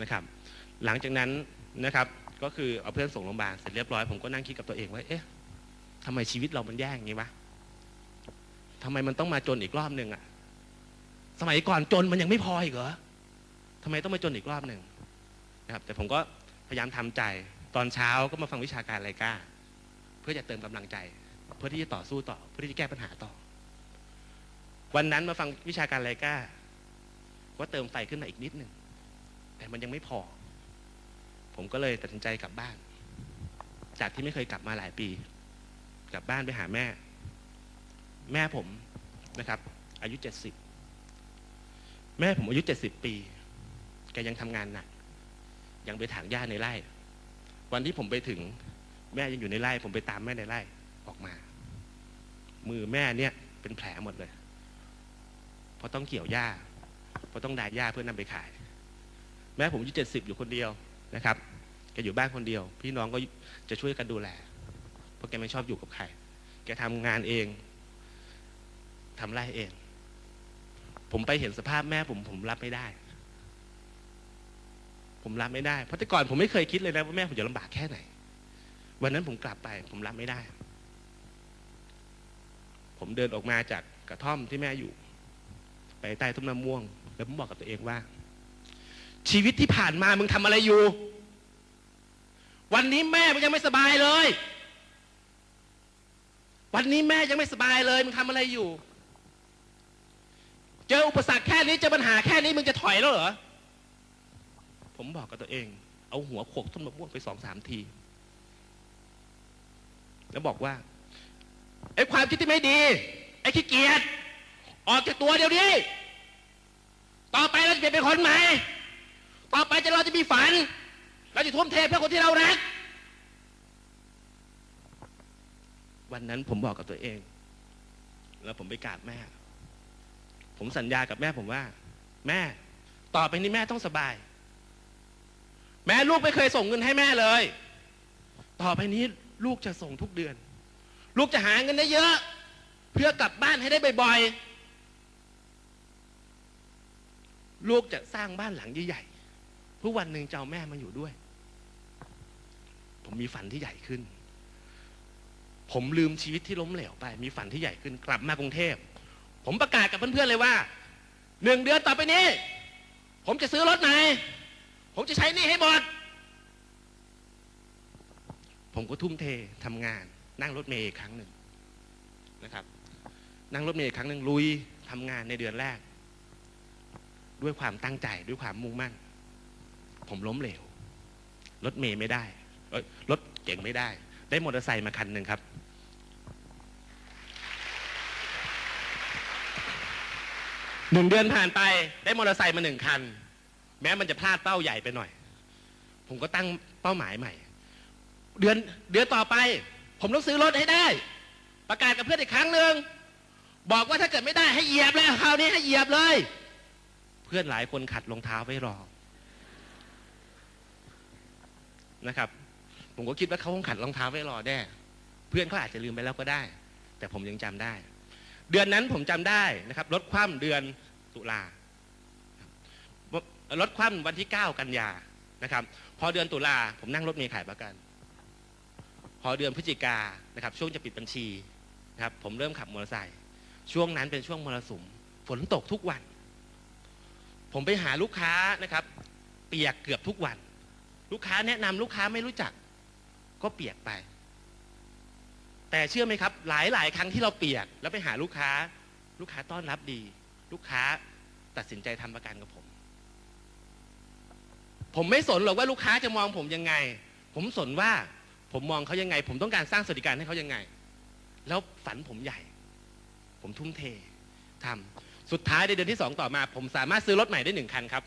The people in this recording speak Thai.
นะครับ หลังจากนั้นนะครับก็คือเอาเพื่อนส่งโรงพยาบาลเสร็จเรียบร้อยผมก็นั่งคิดกับตัวเองว่าเอ๊ะทำไมชีวิตเรามันแย่อย่างนี้วะทำไมมันต้องมาจนอีกรอบหนึ่งอะสมัยก่อนจนมันยังไม่พออีกเหรอทำไมต้องมาจนอีกรอบหนึ่งนะครับ แต่ผมก็พยายามทำใจตอนเช้าก็มาฟังวิชาการไรกล้า เพื่อจะเติมกำลังใจ เพื่อที่จะต่อสู้ต่อ เพื่อที่จะแก้ปัญหาต่อ วันนั้นมาฟังวิชาการไรกล้า ก็เติมไฟขึ้นมาอีกนิดหนึ่ง แต่มันยังไม่พอ ผมก็เลยตัดสินใจกลับบ้าน จากที่ไม่เคยกลับมาหลายปี กลับบ้านไปหาแม่ แม่ผมนะครับ อายุเจ็ดสิบแม่ผมอายุเจ็ดสิบปี แกยังทำงานหนัก ยังไปถางหญ้าในไร่ วันที่ผมไปถึง แม่ยังอยู่ในไร่ ผมไปตามแม่ในไร่ออกมา มือแม่เนี่ยเป็นแผลหมดเลย เพราะต้องเกี่ยวหญ้า เพราะต้องดายหญ้าเพื่อนำไปขาย แม่ผมอายุเจ็ดสิบอยู่คนเดียวนะครับแกอยู่บ้านคนเดียว พี่น้องก็จะช่วยกันดูแลเพราะแกไม่ชอบอยู่กับใครแกทำงานเองทำไร่เอง ผมไปเห็นสภาพแม่ผมผมรับไม่ได้ ผมรับไม่ได้เพราะแต่ก่อนผมไม่เคยคิดเลยนะว่าแม่ผมจะลำบากแค่ไหน วันนั้นผมกลับไป ผมรับไม่ได้ ผมเดินออกมาจากกระท่อมที่แม่อยู่ ไปใต้ต้นมะม่วง แล้วผมบอกกับตัวเองว่า ชีวิตที่ผ่านมามึงทำอะไรอยู่ วันนี้แม่มึงยังไม่สบายเลย วันนี้แม่ยังไม่สบายเลยมึงทำอะไรอยู่ เจออุปสรรคแค่นี้เจอปัญหาแค่นี้มึงจะถอยแล้วเหรอ ผมบอกกับตัวเอง เอาหัวโขกต้นมะม่วงไปสองสามที แล้วบอกว่าไอ้ความคิดที่ไม่ดี ไอ้ขี้เกียจออกจากตัวเดี๋ยวนี้ ต่อไปเราจะเปลี่ยนเป็นคนใหม่ ต่อไปจะเราจะมีฝัน เราจะทุ่มเทเพื่อคนที่เรารัก วันนั้นผมบอกกับตัวเอง แล้วผมไปกราบแม่ ผมสัญญากับแม่ผมว่า แม่ ต่อไปนี้แม่ต้องสบาย แม่ลูกไม่เคยส่งเงินให้แม่เลย ต่อไปนี้ลูกจะส่งทุกเดือน ลูกจะหาเงินได้เยอะ เพื่อกลับบ้านให้ได้บ่อยๆลูกจะสร้างบ้านหลังใหญ่ๆ พื่อวันหนึ่งจะเอาแม่มาอยู่ด้วย ผมมีฝันที่ใหญ่ขึ้น ผมลืมชีวิตที่ล้มเหลวไป มีฝันที่ใหญ่ขึ้นกลับมากรุงเทพ ผมประกาศกับเพื่อนๆเลยว่าหนึ่งเดือนต่อไปนี้ ผมจะซื้อรถไหน ผมจะใช้นี่ให้หมด ผมก็ทุ่มเททำงาน นั่งรถเมย์อีกครั้งหนึ่งนะครับ นั่งรถเมย์อีกครั้งหนึ่งลุยทำงานในเดือนแรก ด้วยความตั้งใจด้วยความมุ่งมั่น ผมล้มเหลว รถเมย์ไม่ได้รถเก่งไม่ได้ ได้มอเตอร์ไซค์มาคันหนึ่งครับ หนึ่งเดือนผ่านไปได้มอเตอร์ไซค์มาหนึ่งคัน แม้มันจะพลาดเป้าใหญ่ไปหน่อย ผมก็ตั้งเป้าหมายใหม่ เดือนเดือนต่อไป ผมต้องซื้อรถให้ได้ ประกาศกับเพื่อนอีกครั้งหนึ่งบอกว่าถ้าเกิดไม่ได้ให้เหยียบเลยคราวนี้ให้เหยียบเลย เพื่อนหลายคนขัดรองเท้าไว้รอ นะครับ ผมก็คิดว่าเขาคงขัดรองเท้าไว้รอแน่เพื่อนเขาอาจจะลืมไปแล้วก็ได้ แต่ผมยังจำได้ เดือนนั้นผมจำได้นะครับลดความเดือนตุลาลดความวันที่ 9 กันยานะครับ พอเดือนตุลาผมนั่งรถเมล์ขายประกัน พอเดือนพฤศจิกานะครับ ช่วงจะปิดบัญชีนะครับ ผมเริ่มขับมอเตอร์ไซค์ช่วงนั้นเป็นช่วงมรสุม ฝนตกทุกวัน ผมไปหาลูกค้านะครับ เปียกเกือบทุกวัน ลูกค้าแนะนำลูกค้าไม่รู้จัก ก็เปียกไป แต่เชื่อไหมครับ หลายหลายครั้งที่เราเปียก แล้วไปหาลูกค้า ลูกค้าต้อนรับดี ลูกค้าตัดสินใจทำประกันกับผม ผมไม่สนหรอกว่าลูกค้าจะมองผมยังไง ผมสนว่าผมมองเขายังไง ผมต้องการสร้างสวัสดิการให้เขายังไง แล้วฝันผมใหญ่ ผมทุ่มเททำสุดท้ายในเดือนที่สองต่อมา ผมสามารถซื้อรถใหม่ได้หนึ่งคันครับ